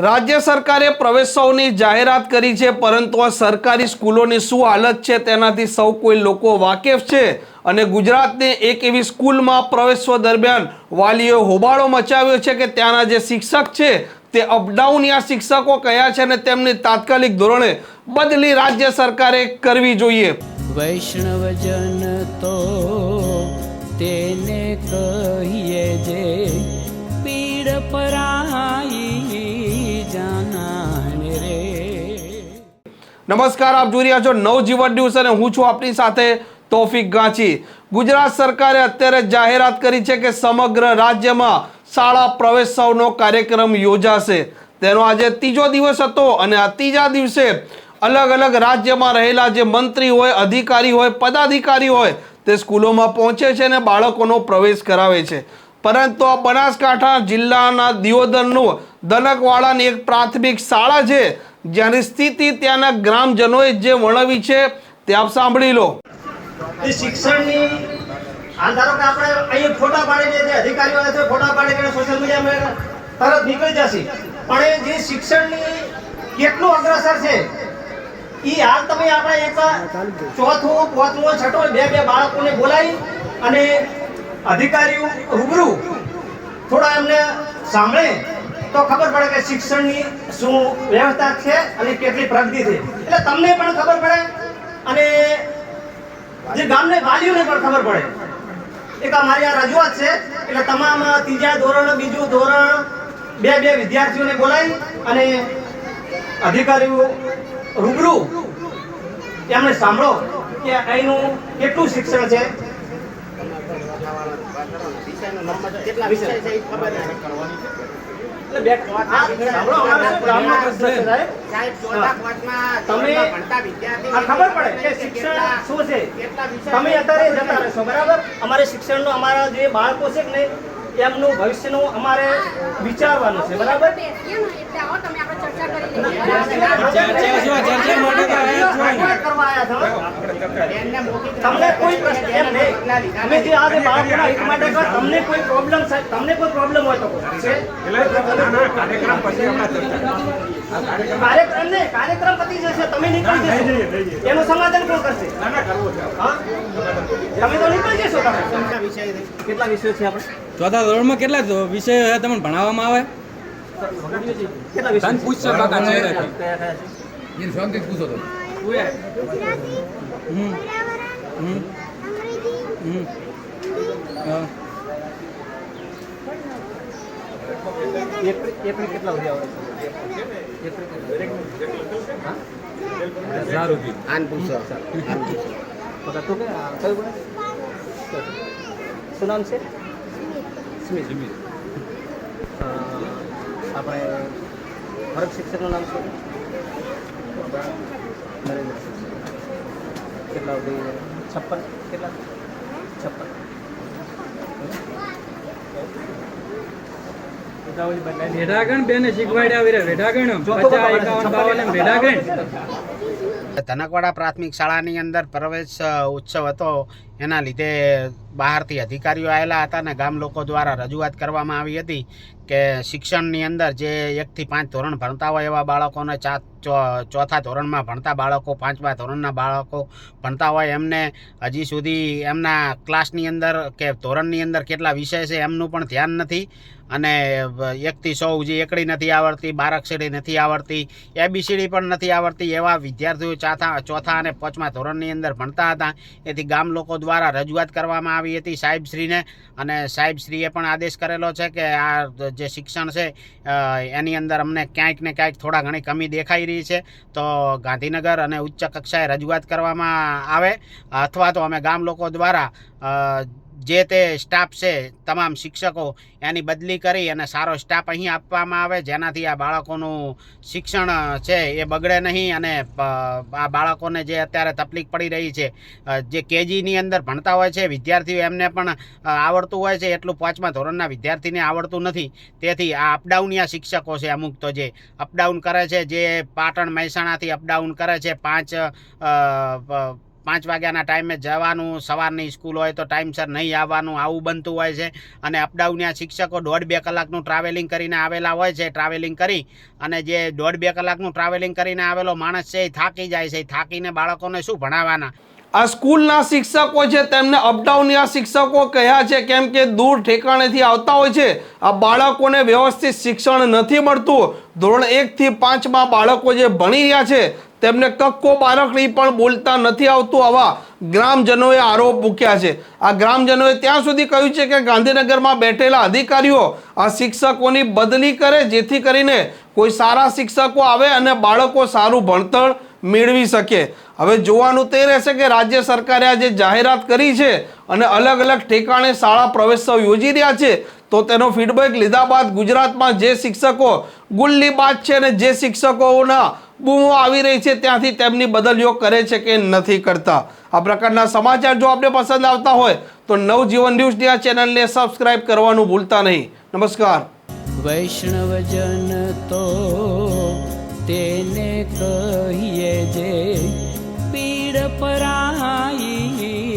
રાજ્ય સરકારે પ્રવેશોની જાહેરાત કરી છે, પરંતુ આ સરકારી સ્કૂલોની શું હાલત છે તેનાથી સૌ કોઈ લોકો વાકેફ છે અને ગુજરાતની એક એવી સ્કૂલમાં પ્રવેશો દરમિયાન વાલીઓ હોબાળો મચાવ્યો છે કે ત્યાંના જે શિક્ષક છે તે અપડાઉન યા શિક્ષકો કયા છે અને તેમની તાત્કાલિક ધોરણે બદલી રાજ્ય સરકારે કરવી જોઈએ. વૈષ્ણવજન તો તેને નમસ્કાર, આપ જોઈ રહ્યા છો નવજીવન ન્યૂઝ અને હું છું આપની સાથે તોફિક ગાંચી. ગુજરાત સરકારે અત્યારે જાહેરાત કરી છે કે સમગ્ર રાજ્યમાં શાળા પ્રવેશોત્સવનો કાર્યક્રમ યોજાશે. તેનો આજે ત્રીજો દિવસ હતો અને આ ત્રીજા દિવસે અલગ અલગ રાજ્યમાં રહેલા જે મંત્રી હોય, અધિકારી હોય, પદાધિકારી હોય, તે સ્કૂલોમાં પહોંચે છે અને બાળકોનો પ્રવેશ કરાવે છે. પરંતુ આ બનાસકાંઠા જિલ્લાના દિયોદરનું દનકવાડાની એક પ્રાથમિક શાળા છે જ્યાંની સ્થિતિ ત્યાંના ગ્રામજનોએ જે વર્ણવી છે, તે આપ સાંભળી લો. શિક્ષણની ધારો કે આપણે અહીંયા ફોટા પાડીને જે અધિકારીઓ છે, ફોટા પાડીને સોશિયલ મીડિયામાં તરત નીકળી જશે. પણ એ જે શિક્ષણની કેટલું અગ્રસર છે એ હાલ તમે આપણે એક ચોથું, પાંચમું, છઠ્ઠો બે બે બાળકોને બોલાવી અને અધિકારીઓ રૂબરૂ થોડા એમને સાંભળે. તો ખબર પડે કે શિક્ષણની શું વ્યવસ્થા છે અને કેટલી પ્રગતિ છે. એટલે તમને પણ ખબર પડે અને જે ગામને વાલીઓને પણ ખબર પડે. એક અમારી આ રજૂઆત છે એટલે તમામ ત્રીજા ધોરણ બીજું ધોરણ બે બે વિદ્યાર્થીઓને બોલાવી અને અધિકારીઓ રૂબરૂ એમને સાંભળો કે અહીંનું કેટલું શિક્ષણ છે. એટલે વિષય સાંભળો, અમારે શિક્ષણ શું છે તમે અત્યારે જતા રહેશો બરાબર અમારે શિક્ષણનો અમારા જે બાળકો છે કે નહીં એમનું ભવિષ્યનું અમારે વિચારવાનું છે બરાબર ચર્ચા કરવા આવ્યા છો. તમને કોઈ પ્રશ્ન એમ નહીં. અમે જે આજે બાળકોના હિત માટે કહો, તમને કોઈ પ્રોબ્લેમ તમને કોઈ પ્રોબ્લેમ હોય તો કહો. છે? કાર્યક્રમ ને કાર્યક્રમ પતી જશે તમે નીકળી જશો. એનું સમાધાન કોણ કરશે? હા? તમે તો નીકળી જશો તમે. કેટલા વિષયો છે? આપણે? ચોથા ધોરણમાં કેટલા વિષયો તમને ભણાવવામાં આવે? કેટલા વિષય પૂછશો કાકા છે. પૂછો તો હમ. હમ. હમ. હા. કેટલા બધા આવડે છે? સારું. કીધું બધા તું કે કયું શું નામ છે? સ્મિત. અ, આપણે ભરત શિક્ષકનું નામ શું? નરેન્દ્ર કેટલા સુધી છપ્પન? કેટલા? છપ્પન. વેઢાગણ બેને શીખવાડ્યા વીરે વેઢાગણ પચાસ એકાવન બાવન વેઢાગણ. ધનકવાડા પ્રાથમિક શાળાની અંદર પ્રવેશ ઉત્સવ હતો. એના લીધે બહારથી અધિકારીઓ આવેલા હતા અને ગામ લોકો દ્વારા રજૂઆત કરવામાં આવી હતી કે શિક્ષણની અંદર જે એકથી પાંચ ધોરણ ભણતા હોય એવા બાળકોને ચા, ચોથા ધોરણમાં ભણતા બાળકો, પાંચમા ધોરણના બાળકો ભણતા હોય એમને હજી સુધી એમના ક્લાસની અંદર કે ધોરણની અંદર કેટલા વિષય છે એમનું પણ ધ્યાન નથી અને એકથી સો જે એકડી નથી આવડતી બારાક્ષરી નથી આવડતી, એબીસીડી પણ નથી આવડતી એવા વિદ્યાર્થીઓ ચાથા, ચોથા અને પાંચમા ધોરણની અંદર ભણતા હતા. એથી ગામ લોકો દ્વારા રજૂઆત કરવામાં આવી હતી સાહેબશ્રીને અને સાહેબશ્રીએ પણ આદેશ કરેલો છે કે આ જે શિક્ષણ છે એની અંદર અમને ક્યાંક ને ક્યાંક થોડા ઘણી કમી દેખાઈ રહી છે. તો ગાંધીનગર અને ઉચ્ચ કક્ષાએ રજૂઆત કરવામાં આવે અથવા તો અમે ગામ લોકો દ્વારા જે તે સ્ટાફ છે, તમામ શિક્ષકો એની બદલી કરી અને સારો સ્ટાફ અહીં આપવામાં આવે, જેનાથી આ બાળકોનું શિક્ષણ છે એ બગડે નહીં અને આ બાળકોને જે અત્યારે તકલીફ પડી રહી છે જે કેજીની અંદર ભણતા હોય છે, વિદ્યાર્થીઓ એમને પણ આવડતું હોય છે, એટલું પાંચમા ધોરણના વિદ્યાર્થીને આવડતું નથી. તેથી આ અપડાઉનિયા શિક્ષકો છે અમુક તો જે અપડાઉન કરે છે, જે પાટણ મહેસાણાથી અપડાઉન કરે છે, પાંચ પાંચ વાગ્યાના ટાઈમે જવાનું, સવારની સ્કૂલ હોય તો ટાઈમસર નહીં આવવાનું, આવું બનતું હોય છે. અને અપડાઉનના શિક્ષકો દોઢ બે કલાકનું ટ્રાવેલિંગ કરીને આવેલા હોય છે ટ્રાવેલિંગ કરી. અને જે દોઢ બે કલાકનું ટ્રાવેલિંગ કરીને આવેલો માણસ છે, એ થાકી જાય છે. થાકીને બાળકોને શું ભણાવવાના? આ સ્કૂલના શિક્ષકો છે, તેમને અપડાઉનના શિક્ષકો કહ્યા છે, કેમ કે દૂર ઠેકાણેથી આવતા હોય છે. આ બાળકોને વ્યવસ્થિત શિક્ષણ નથી મળતું. ધોરણ એકથી પાંચમાં બાળકો જે ભણી રહ્યા છે તેમને કક્કો બારકડી પણ બોલતા નથી આવતું આવા ગ્રામજનોએ આરોપ મૂક્યા છે. આ ગ્રામજનોએ ત્યાં સુધી કહ્યું છે કે ગાંધીનગરમાં બેઠેલા અધિકારીઓ આ શિક્ષકોની બદલી કરે જેથી કરીને કોઈ સારા શિક્ષકો આવે અને બાળકો સારું ભણતર મેળવી શકે. હવે જોવાનું તે રહેશે કે રાજ્ય સરકારે આ જે જાહેરાત કરી છે અને અલગ અલગ ઠેકાણે શાળા પ્રવેશોત્સવ યોજી રહ્યા છે, તો તેનો ફીડબેક લીધા બાદ ગુજરાતમાં જે શિક્ષકો ગુલ્લી બાદ છે અને જે શિક્ષકોના બૂમો આવી રહી છે, ત્યાંથી તેમની બદલીઓ કરે છે કે નથી કરતા. આ પ્રકારના સમાચાર જો આપને પસંદ આવતા હોય, તો નવજીવન ન્યૂઝની આ ચેનલને સબસ્ક્રાઇબ કરવાનું ભૂલતા નહીં. નમસ્કાર. વૈષ્ણવજન તો તેને કહીએ જે પીડ પરાઈ